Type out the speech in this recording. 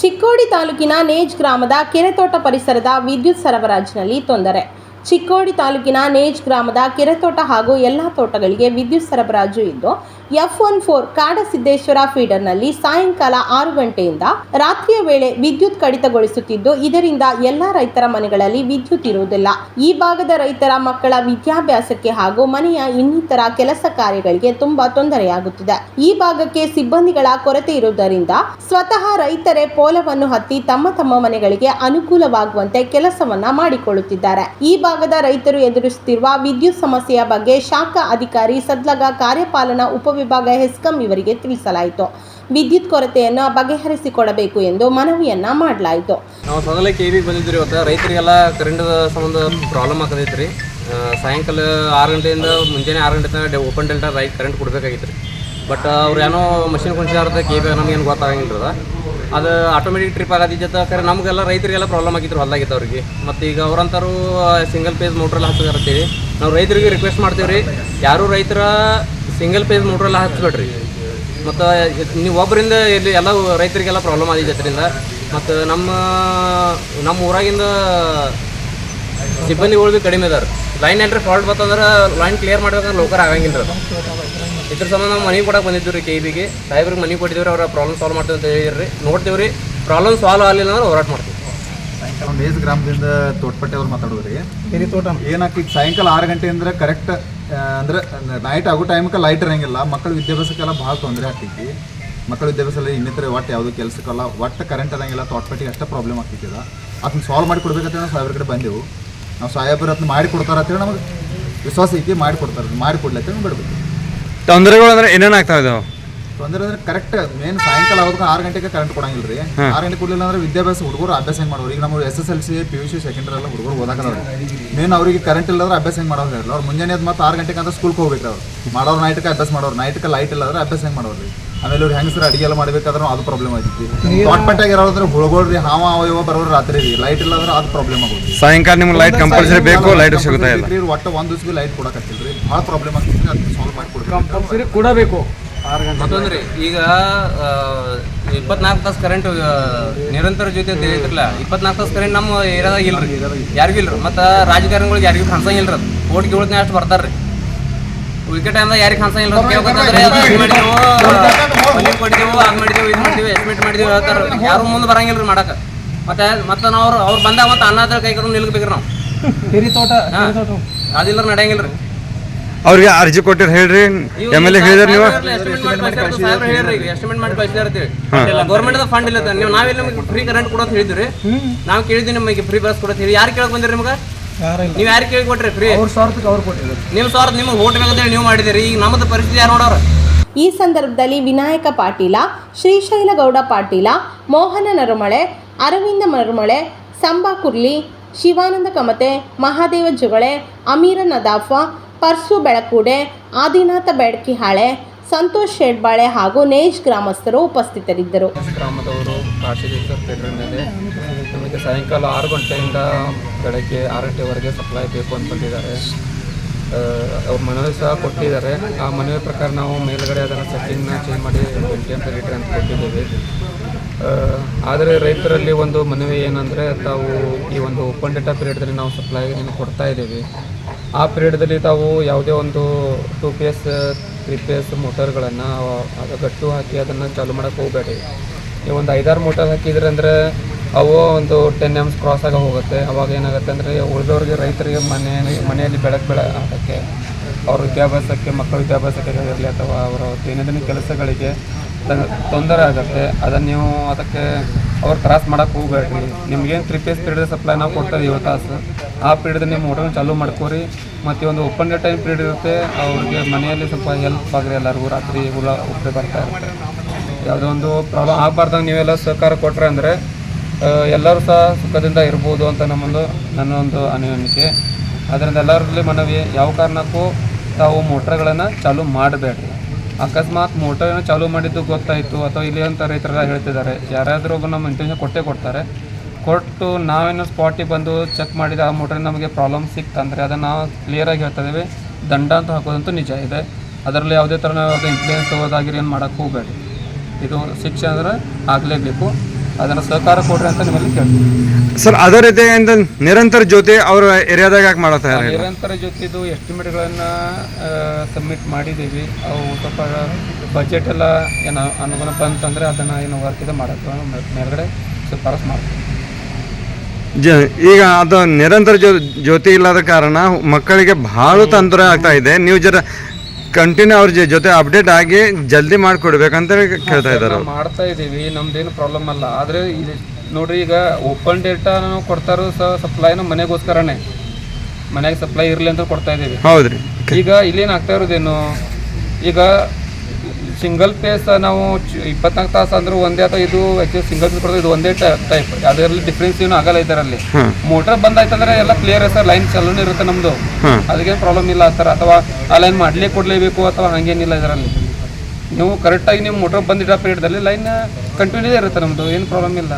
ಚಿಕ್ಕೋಡಿ ತಾಲೂಕಿನ ನೇಜ್ ಗ್ರಾಮದ ಕೆರೆತೋಟ ಪರಿಸರದ ವಿದ್ಯುತ್ ಸರಬರಾಜಿನಲ್ಲಿ ತೊಂದರೆ. ಚಿಕ್ಕೋಡಿ ತಾಲೂಕಿನ ನೇಜ್ ಗ್ರಾಮದ ಕೆರೆತೋಟ ಹಾಗೂ ಎಲ್ಲ ತೋಟಗಳಿಗೆ ವಿದ್ಯುತ್ ಸರಬರಾಜು ಇದ್ದು ಎಫ್ ಒನ್ ಫೋರ್ ಕಾಡಸಿದ್ದೇಶ್ವರ ಫೀಡರ್ನಲ್ಲಿ ಸಾಯಂಕಾಲ ಆರು ಗಂಟೆಯಿಂದ ರಾತ್ರಿಯ ವೇಳೆ ವಿದ್ಯುತ್ ಕಡಿತಗೊಳಿಸುತ್ತಿದ್ದು, ಇದರಿಂದ ಎಲ್ಲ ರೈತರ ಮನೆಗಳಲ್ಲಿ ವಿದ್ಯುತ್ ಇರುವುದಿಲ್ಲ. ಈ ಭಾಗದ ರೈತರ ಮಕ್ಕಳ ವಿದ್ಯಾಭ್ಯಾಸಕ್ಕೆ ಹಾಗೂ ಮನೆಯ ಇನ್ನಿತರ ಕೆಲಸ ಕಾರ್ಯಗಳಿಗೆ ತುಂಬಾ ತೊಂದರೆಯಾಗುತ್ತಿದೆ. ಈ ಭಾಗಕ್ಕೆ ಸಿಬ್ಬಂದಿಗಳ ಕೊರತೆ ಇರುವುದರಿಂದ ಸ್ವತಃ ರೈತರೇ ಪೋಲವನ್ನು ಹತ್ತಿ ತಮ್ಮ ತಮ್ಮ ಮನೆಗಳಿಗೆ ಅನುಕೂಲವಾಗುವಂತೆ ಕೆಲಸವನ್ನ ಮಾಡಿಕೊಳ್ಳುತ್ತಿದ್ದಾರೆ. ಈ ಭಾಗದ ರೈತರು ಎದುರಿಸುತ್ತಿರುವ ವಿದ್ಯುತ್ ಸಮಸ್ಯೆಯ ಬಗ್ಗೆ ಶಾಖಾ ಅಧಿಕಾರಿ ಸದ್ಲಗ ಕಾರ್ಯಪಾಲನಾ ಉಪವಿಭಾಗ ಹೆಸ್ಕಂ ಇವರಿಗೆ ತಿಳಿಸಲಾಯಿತು. ವಿದ್ಯುತ್ ಕೊರತೆಯನ್ನು ಬಗೆಹರಿಸಿಕೊಡಬೇಕು ಎಂದು ಮನವಿಯನ್ನ ಮಾಡಲಾಯಿತು. ನಾವು ಸದಲ ಕೆ ಬಿಗೆ ಬಂದಿದ್ರಿ ಇವತ್ತು. ರೈತರಿಗೆಲ್ಲ ಕರೆಂಟ್ ಸಂಬಂಧ ಪ್ರಾಬ್ಲಮ್ ಆಗದೈತೆ ರೀ ಸಾಯಂಕಾಲ ಆರು ಗಂಟೆಯಿಂದ ಮುಂಜಾನೆ ಆರು ಗಂಟೆ ತನಕ ಓಪನ್ ಡೆಲ್ಟಾ ರೈ ಕರೆಂಟ್ ಕೊಡಬೇಕಾಗಿತ್ತು ರೀ ಬಟ್ ಅವ್ರು ಏನೋ ಮಷಿನ್ ಕೊಂಚಿದಾರದ ಕೆ ಬಿ ನಮಗೇನು ಗೊತ್ತಾಗಂಗಿಲ್ಲ ಅದ. ಅದು ಆಟೋಮೆಟಿಕ್ ಟ್ರಿಪ್ ಆಗದಿದ್ದ ಕರೆ ನಮಗೆಲ್ಲ ರೈತರಿಗೆಲ್ಲ ಪ್ರಾಬ್ಲಮ್ ಆಗಿತ್ತು ಹೊಲ್ದಾಗಿತ್ತು ಅವ್ರಿಗೆ. ಮತ್ತು ಈಗ ಅವ್ರಂತಾರು ಸಿಂಗಲ್ ಪೇಜ್ ಮೋಟ್ರೆಲ್ಲ ಹಾಕ್ತಾರೆ ನಾವು ರೈತರಿಗೆ ರಿಕ್ವೆಸ್ಟ್ ಮಾಡ್ತೀವಿ ರೀ ಯಾರು ರೈತರ ಸಿಂಗಲ್ ಪೇಜ್ ಮೋಟ್ರೆಲ್ಲ ಹಚ್ಬೇಡ್ರಿ ಮತ್ತು ನೀವು ಒಬ್ಬರಿಂದ ಇಲ್ಲಿ ಎಲ್ಲ ರೈತರಿಗೆಲ್ಲ ಪ್ರಾಬ್ಲಮ್ ಆಗಿದೆ ಇದರಿಂದ ಮತ್ತು ನಮ್ಮ ನಮ್ಮ ಊರಾಗಿಂದ ಸಿಬ್ಬಂದಿಗಳು ಭೀ ಕಡಿಮೆ ಇದಾರೆ ಲೈನ್ ಎಂಟ್ರಿ ಫಾಲ್ಟ್ ಬರ್ತಂದ್ರೆ ಲೈನ್ ಕ್ಲಿಯರ್ ಮಾಡ್ಬೇಕಂದ್ರೆ ಲೋಕರ್ ಆಗಂಗಿಲ್ಲ ಅದು. ಇದ್ರ ಸಂಬಂಧ ನಾವು ಮನೆ ಕೊಡಕ್ಕೆ ಬಂದಿದ್ದೀವಿ ರೀ ಕೆ ಬಿಗೆ ಸಾಹೇಬ್ರಿಗೆ ಮನೆ ಕೊಟ್ಟಿದ್ದೀವಿ ಅವ್ರ ಪ್ರಾಬ್ಲಮ್ ಸಾಲ್ವ್ ಮಾಡ್ತೀವಿ ಅಂತ ಹೇಳಿರಿ ನೋಡ್ತೀವಿ ರೀ ಪ್ರಾಬ್ಲಮ್ ಸಾಲ್ವ್ ಆಗಲಿಲ್ಲ ಅಂದ್ರೆ ಹೋರಾಟ ಮಾಡ್ತೀವಿ. ಒಂದು ಏಜ್ ಗ್ರಾಮದಿಂದ ತೋಟಪಟ್ಟೆ ಅವ್ರು ಮಾತಾಡೋದ್ರಿ. ರೀ ತೋಟ. ಏನಕ್ಕೆ ಈಗ ಸಾಯಂಕಾಲ ಆರು ಗಂಟೆ ಅಂದ್ರೆ ಕರೆಕ್ಟ್ ಅಂದ್ರೆ ನೈಟ್ ಆಗೋ ಟೈಮ್ಗೆ ಲೈಟ್ ಇರಂಗಿಲ್ಲ. ಮಕ್ಕಳ ವಿದ್ಯಾಭ್ಯಾಸಕ್ಕೆಲ್ಲ ಭಾಳ ತೊಂದರೆ ಆಗ್ತೈತಿ. ಮಕ್ಕಳ ವಿದ್ಯಾಭ್ಯಾಸದಲ್ಲಿ ಇನ್ನಿತರ ಒಟ್ಟು ಯಾವುದೂ ಕೆಲಸಕ್ಕಲ್ಲ ಒಟ್ಟು ಕರೆಂಟ್ ಅದಂಗಿಲ್ಲ ತೋಟಪಟ್ಟಿಗೆ ಅಷ್ಟೇ ಪ್ರಾಬ್ಲಮ್ ಆಗ್ತಿತ್ತು ಅದನ್ನ ಸಾಲ್ವ್ ಮಾಡಿ ಕೊಡ್ಬೇಕಂತ ನಾವು ಸಾಹೇಬ್ರ ಕಡೆ ಬಂದೆವು. ನಾವು ಸಾಹೇಬ್ರ ಅದನ್ನ ಮಾಡಿ ಕೊಡ್ತಾರ ಅಂತೇಳಿ ನಮಗೆ ವಿಶ್ವಾಸ ಐತಿ, ಮಾಡಿ ಕೊಡ್ತಾರೆ, ಮಾಡಿ ಬಿಡ್ಬೇಕು. ತೊಂದರೆಗಳು ಅಂದ್ರೆ ಏನೇನು ಇದಾವೆ? ತೊಂದರೆ ಅಂದ್ರೆ ಕರೆಕ್ಟ್ ಮೇನ್ ಸಾಯಂಕಾಲ ಆಗೋದಕ್ಕೆ ಆರು ಗಂಟೆಗೆ ಕರೆಂಟ್ ಕೊಡಂಗಿಲ್ಲ ರೀ ಆರು ಗಂಟೆ ಕೊಡಲಿಲ್ಲ ಅಂದ್ರೆ ವಿದ್ಯಾಭ್ಯಾಸ ಹುಡುಗರು ಅಭ್ಯಾಸ ಹೆಂಗೆ ಮಾಡೋರು? ಈಗ ನಮ್ಮ S S L C P U C secondary ಎಲ್ಲ ಹುಡುಗರು ಓದಾಕದವ್ರು ಮೇನ್ ಅವರಿಗೆ ಕರೆಂಟ್ ಇಲ್ಲದ್ರೆ ಅಭ್ಯಾಸ ಹೆಂಗೆ ಮಾಡೋರು ಇರಲ್ಲ ಅವ್ರು ಮುಂಜಾನೆ ಎದ್ದು ಮತ್ತೆ ಆರು ಗಂಟೆಗೆ ಅಂತ ಸ್ಕೂಲ್ಗೆ ಹೋಗ್ಬೇಕು ಅವ್ರು. ಮಾಡೋರು ನೈಟ್ಗೆ ಅಭ್ಯಾಸ ಮಾಡೋರು. ನೈಟ್ಗೆ ಲೈಟ್ ಇಲ್ಲದ್ರೆ ಅಭ್ಯಾಸ ಹೆಂಗೆ ಮಾಡೋರು? ರೀ ಆಮೇಲೆ ಅವ್ರು ಹೆಂಗಸರು ಅಡಿಗೆ ಎಲ್ಲ ಮಾಡ್ಬೇಕಾದ್ರೆ ಅದು ಪ್ರಾಬ್ಲಮ್ ಆಗಿತ್ತು. ತೋಟಪಟ್ಟಾಗ ಇರೋದ್ರೆ ಹುಳುಗಳು ರೀ ಹಾವ ಅವಯವ ಬರೋರು ರಾತ್ರಿ ರೀ. ಲೈಟ್ ಇಲ್ಲದ್ರೆ ಅದು ಪ್ರಾಬ್ಲಮ್ ಆಗೋದು ಸಾಯಂಕಾಲ ನಿಮ್ಗೆ ಲೈಟ್ ಕಂಪಲ್ಸರಿ ಬೇಕು ಲೈಟ್ ಸಿಗುತ್ತಾ ಇಲ್ಲ? ಒಟ್ಟು ಒಂದು ದಿವ್ಸಕ್ಕೆ ಲೈಟ್ ಕೊಡಕತ್ತಿಲ್ಲ ರೀ ಭಾಳ ಪ್ರಾಬ್ಲಮ್ ಆಗ್ತೈತಿ ಅದನ್ನ ಸಾಲ್ವ್ ಮಾಡಿ ಕೊಡ್ಬೇಕು. ಮತ್ತೊಂದ್ರಿ ಈಗ ಇಪ್ಪತ್ನಾಲ್ಕು ತಾಸು ಕರೆಂಟ್ ನಿರಂತರ ಜೊತೆ ತಿಳಿತಿರಲ್ಲ ಇಪ್ಪತ್ನಾಲ್ಕು ತಾಸು ಕರೆಂಟ್ ನಮ್ಮ ಏರಿಯಾದಾಗ ಇಲ್ರಿ. ಯಾರಿಗೂ ಇಲ್ರಿ. ಮತ್ತು ರಾಜಕಾರಣಿಗಳಿಗೆ ಯಾರಿಗೂ ಕಾಣಿಸಂಗ ಇಲ್ರಿ ಅದು. ಓಟ್ ಕೇಳಿದ್ನೇ ಅಷ್ಟು ಬರ್ತಾರ್ರಿ. ವಿಕೆಟ್ ಟೈಮ್ದಾಗ ಯಾರಿಗೆ ಕಾಣಿಸಂಗಿಲ್ಲ ಇಲ್ಲ ಮಾಡಿದೆವು ಮನೆ ಕೊಟ್ಟಿದ್ದೆವು ಅದು ಮಾಡಿದೆವು ಇದು ಮಾಡಿದೆವು ಎಸ್ಟಿಮೇಟ್ ಮಾಡಿದೆವು ಹೇಳ್ತಾರೆ. ಯಾರು ಮುಂದೆ ಬರಂಗಿಲ್ಲ ರೀ ಮಾಡಕ್ಕೆ ಮತ್ತೆ ಮತ್ತೆ ನಾವು ಅವ್ರು ಬಂದಾಗ ಮತ್ತೆ ಅನ್ನ ಕೈ ಕಡೆ ನಿಲ್ಬೇಕ್ರಿ ನಾವು. ಹಿರಿ ತೋಟ ಅದಿಲ್ಲ ನಡೆಯಂಗಿಲ್ರಿ. ಅವ್ರಿಗೆ ಅರ್ಜಿ ಕೊಟ್ಟಿರ್ ಹೇಳ್ರಿ. ಎಂ ಎಲ್ ಎ ಹೇಳಿದ್ರಿ ನೀವು? ಎಸ್ಟಿಮೇಟ್ ಮಾಡಿ ಕಳಿಸಿರ್ತೀವಿ ಗೌರ್ಮೆಂಟ್ ಫಂಡ್ ಇಲ್ಲ ನೀವು ನಾವೆಲ್ಲ ನಿಮಗೆ ಫ್ರೀ ಕರೆಂಟ್ ಕೊಡೋದು ಹೇಳಿದ್ರಿ. ನಾವು ಕೇಳಿದ್ವಿ ನಿಮಗೆ ಫ್ರೀ ಬಸ್ ಕೊಡೋದು ಹೇಳಿ. ಯಾರು ಕೇಳಕ್ ಬಂದಿರಿ ನಿಮ್ಗೆ? ನೀವು ಯಾರು ಕೇಳಿ ಕೊಟ್ರಿ ಫ್ರೀ ನಿಮ್ಮ ಸ್ವಾರ್ಥ ನಿಮ್ಗೆ ಓಟ್ ಬೇಕಂತೇಳಿ ನೀವು ಮಾಡಿದಿರಿ. ಈಗ ನಮ್ಮದು ಪರಿಸ್ಥಿತಿ ಯಾರು ನೋಡೋರು? ಈ ಸಂದರ್ಭದಲ್ಲಿ ವಿನಾಯಕ ಪಾಟೀಲ ಶ್ರೀಶೈಲಗೌಡ ಪಾಟೀಲ ಮೋಹನ ನರುಮಳೆ ಅರವಿಂದ ನರುಮಳೆ ಸಂಬಾ ಕುರ್ಲಿ ಶಿವಾನಂದ ಕಮತೆ ಮಹಾದೇವ ಜುಗಳೆ ಅಮೀರ ನದಾಫ ಪರ್ಸು ಬೆಳಕೂಡೆ, ಆದಿನಾಥ ಬೆಡಕಿಹಾಳೆ ಸಂತೋಷ್ ಶೇಡ್ಬಾಳೆ ಹಾಗೂ ನೇಜ್ ಗ್ರಾಮಸ್ಥರು ಉಪಸ್ಥಿತರಿದ್ದರು. ಗ್ರಾಮದವರು ನಮಗೆ ಸಾಯಂಕಾಲ ಆರು ಗಂಟೆಯಿಂದ ಬೆಳಗ್ಗೆ ಆರು ಗಂಟೆವರೆಗೆ ಸಪ್ಲೈ ಬೇಕು ಅಂತ ಬಂದಿದ್ದಾರೆ. ಅವ್ರ ಮನವಿ ಸಹ ಕೊಟ್ಟಿದ್ದಾರೆ. ಆ ಮನವಿ ಪ್ರಕಾರ ನಾವು ಮೇಲುಗಡೆ ಅದನ್ನು ಸೆಟ್ಟಿಂಗ್ನ ಚೇಂಜ್ ಮಾಡಿ ಟ್ವೆಂಟಿ ಅಂತ ಲೀಟರ್ ಅಂತ ಕೊಟ್ಟಿದ್ದೀವಿ. ಆದರೆ ರೈತರಲ್ಲಿ ಒಂದು ಮನವಿ ಏನಂದರೆ, ತಾವು ಈ ಒಂದು ಓಪನ್ ಡೇಟಾ ಪೀರಿಯಡ್ದಲ್ಲಿ ನಾವು ಸಪ್ಲೈ ಏನು ಕೊಡ್ತಾ ಇದ್ದೀವಿ. ಆ ಪೀರಿಯಡ್ದಲ್ಲಿ ತಾವು ಯಾವುದೇ ಒಂದು two P S three P S ಮೋಟರ್ಗಳನ್ನು ಅದು ಗಟ್ಟು ಹಾಕಿ ಅದನ್ನು ಚಾಲು ಮಾಡೋಕ್ಕೆ ಹೋಗಬೇಡಿ. ನೀವು ಒಂದು ಐದಾರು ಮೋಟರ್ ಹಾಕಿದ್ರೆ ಅಂದರೆ ಅವು ಒಂದು ಟೆನ್ ಎಮ್ಸ್ ಕ್ರಾಸ್ ಆಗ ಹೋಗುತ್ತೆ. ಅವಾಗ ಏನಾಗುತ್ತೆ ಅಂದರೆ ಉಳಿದವ್ರಿಗೆ ರೈತರಿಗೆ ಮನೆ ಮನೆಯಲ್ಲಿ ಬೆಳಕು ಬೆಳ ಹಾಕೋಕ್ಕೆ ಅವ್ರ ವಿದ್ಯಾಭ್ಯಾಸಕ್ಕೆ, ಮಕ್ಕಳ ವಿದ್ಯಾಭ್ಯಾಸಕ್ಕೆ ಇರಲಿ ಅಥವಾ ಅವರ ದೈನಂದಿನ ಕೆಲಸಗಳಿಗೆ ತೊಂದರೆ ಆಗುತ್ತೆ. ಅದನ್ನು ನೀವು ಅದಕ್ಕೆ ಅವ್ರು ಕ್ರಾಸ್ ಮಾಡೋಕೆ ಹೋಗ್ಬೇಡ್ರಿ. ನಿಮ್ಗೇನು ತ್ರೀ ಫೇಸ್ ಪೀರಿಯಡ್ ಸಪ್ಲೈ ನಾವು ಕೊಡ್ತಾ ಇದೀವಿ ತಾಸು. ಆ ಪೀರಿಯಡ್ ನಿಮ್ಮ ಮೋಟರ್ನ ಚಾಲೂ ಮಾಡ್ಕೋರಿ. ಮತ್ತು ಒಂದು ಓಪನ್ ಡೇ ಟೈಮ್ ಪೀರಿಯಡ್ ಇರುತ್ತೆ. ಅವ್ರಿಗೆ ಮನೆಯಲ್ಲಿ ಸ್ವಲ್ಪ ಹೆಲ್ಪ್ ಆಗ್ರಿ ಎಲ್ಲರಿಗೂ. ರಾತ್ರಿ ಹುಳ ಉಪ್ಪೆ ಬರ್ತಾ ಇರುತ್ತೆ. ಯಾವುದೋ ಒಂದು ಪ್ರಾಬ್ಲಮ್ ಆಗಬಾರ್ದಂಗೆ ನೀವೆಲ್ಲ ಸಹಕಾರ ಕೊಟ್ಟರೆ ಅಂದರೆ ಎಲ್ಲರೂ ಸಹ ಸುಖದಿಂದ ಇರ್ಬೋದು ಅಂತ ನಮ್ಮೊಂದು, ನನ್ನ ಒಂದು ಅನಿಯಮಿಕೆ ಅದರಿಂದ ಎಲ್ಲರಲ್ಲಿ ಮನವಿ, ಯಾವ ಕಾರಣಕ್ಕೂ ತಾವು ಮೋಟ್ರ್ಗಳನ್ನು ಚಾಲೂ ಮಾಡಬೇಡ್ರಿ. ಅಕಸ್ಮಾತ್ ಮೋಟರ್ ಏನೋ ಚಾಲೂ ಮಾಡಿದ್ದು ಗೊತ್ತಾಯಿತು ಅಥವಾ ಇಲ್ಲಿ ಅಂತ ರೈತರೆಲ್ಲ ಹೇಳ್ತಿದ್ದಾರೆ. ಯಾರಾದರೂ ಒಬ್ಬ ನಮ್ಮ ಇಂಟೆನ್ಷನ್ ಕೊಟ್ಟೇ ಕೊಡ್ತಾರೆ. ಕೊಟ್ಟು ನಾವೇನು ಸ್ಪಾಟಿಗೆ ಬಂದು ಚೆಕ್ ಮಾಡಿದ ಆ ಮೋಟ್ರಿಗೆ ನಮಗೆ ಪ್ರಾಬ್ಲಮ್ ಸಿಕ್ತಂದರೆ ಅದನ್ನು ನಾವು ಕ್ಲಿಯರಾಗಿ ಹೇಳ್ತಾ ಇದ್ದೀವಿ. ದಂಡ ಅಂತ ಹಾಕೋದಂತೂ ನಿಜ ಇದೆ. ಅದರಲ್ಲಿ ಯಾವುದೇ ಥರ ಯಾವುದೇ ಇನ್ಫ್ಲೂಯೆನ್ಸ್ ತಗೋದಾಗಿರಿ ಏನು ಮಾಡೋಕ್ಕೆ ಹೋಗಬೇಡಿ. ಇದು ಶಿಕ್ಷೆ ಅಂದರೆ ಆಗಲೇಬೇಕು. ಅದನ್ನು ಸಹಕಾರ ಕೊಡ್ರಿ ಅಂತ ನಿಮ್ಮಲ್ಲಿ ಕೇಳ್ತೀವಿ ಸರ್ ಅದೇ ರೀತಿಯಿಂದ ನಿರಂತರ ಜ್ಯೋತಿ ಅವ್ರ ಏರಿಯಾದಾಗ ಯಾಕೆ ಮಾಡತ್ತಾ ಇಲ್ಲ ನಿರಂತರ ಜೊತೆದು ಎಸ್ಟಿಮೇಟ್ಗಳನ್ನು ಸಬ್ಮಿಟ್ ಮಾಡಿದ್ದೀವಿ ಅವು ಸ್ವಲ್ಪ ಬಜೆಟ್ ಎಲ್ಲ ಏನು ಅನುಗುಣ ಬಂತಂದರೆ ಅದನ್ನು ಏನು ವರ್ಕ್ ಇದೆ ಮಾಡೋಕ್ಕೆ ಮೇಲ್ಗಡೆ ಶಿಫಾರಸ್ ಮಾಡ್ತೀವಿ. ಜ ಈಗ ಅದು ನಿರಂತರ ಜ್ಯೋ ಜ್ಯೋತಿ ಇಲ್ಲದ ಕಾರಣ ಮಕ್ಕಳಿಗೆ ಭಾಳ ತೊಂದರೆ ಆಗ್ತಾ ಇದೆ. ನೀವು ಜರ ಕಂಟಿನ್ಯೂ ಅವ್ರ ಜೊತೆ ಅಪ್ಡೇಟ್ ಆಗಿ ಜಲ್ದಿ ಮಾಡಿಕೊಡ್ಬೇಕಂತ ಕೇಳ್ತಾ ಇದ್ದಾರೆ ನಾವು ಮಾಡ್ತಾ ಇದ್ದೀವಿ ನಮ್ದೇನು ಪ್ರಾಬ್ಲಮ್ ಅಲ್ಲ. ಆದರೆ ಇದು ನೋಡ್ರಿ ಈಗ ಓಪನ್ ಡೇಟಾ ಕೊಡ್ತಾರ ಸಹ ಸಪ್ಲೈ ನಮ್ಮ ಮನೆಗೋಸ್ಕರನೇ. ಮನೆಗೆ ಸಪ್ಲೈ ಇರಲಿ ಅಂತ ಕೊಡ್ತಾ ಇದ್ದೀವಿ. ಹೌದ್ರಿ. ಈಗ ಇಲ್ಲೇನು ಆಗ್ತಾ ಇರೋದೇನು? ಈಗ ಸಿಂಗಲ್ ಪೇಸ್ ನಾವು ಇಪ್ಪತ್ನಾಲ್ಕು ತಾಸು ಅಂದ್ರೆ ಒಂದೇ ಅಥವಾ ಇದು ಆಕ್ಚುಲಿ ಸಿಂಗಲ್ ಪೇಸ್ ಕೊಡೋದು ಇದು ಒಂದೇ ಟೈಪ್ ಅದರಲ್ಲಿ ಡಿಫ್ರೆನ್ಸ್ ಏನು ಆಗಲ್ಲ ಇದರಲ್ಲಿ. ಮೋಟರ್ ಬಂದಾಯ್ತಂದ್ರೆ ಎಲ್ಲ ಕ್ಲಿಯರ್ ಸರ್ ಲೈನ್ ಚಲೋನೇ ಇರುತ್ತೆ ನಮ್ದು. ಅದಕ್ಕೇನು ಪ್ರಾಬ್ಲಮ್ ಇಲ್ಲ ಸರ್ ಅಥವಾ ಆ ಲೈನ್ ಮಾಡಲೇ ಕೊಡಲೇಬೇಕು ಅಥವಾ ಹಂಗೇನಿಲ್ಲ ಇದರಲ್ಲಿ. ನೀವು ಕರೆಕ್ಟಾಗಿ ನೀವು ಮೋಟರ್ ಬಂದಿರೋ ಪೀರಿಯಡ್ದಲ್ಲಿ ಲೈನ್ ಕಂಟಿನ್ಯೂ ಇರುತ್ತೆ ನಮ್ಮದು ಏನು ಪ್ರಾಬ್ಲಮ್ ಇಲ್ಲ.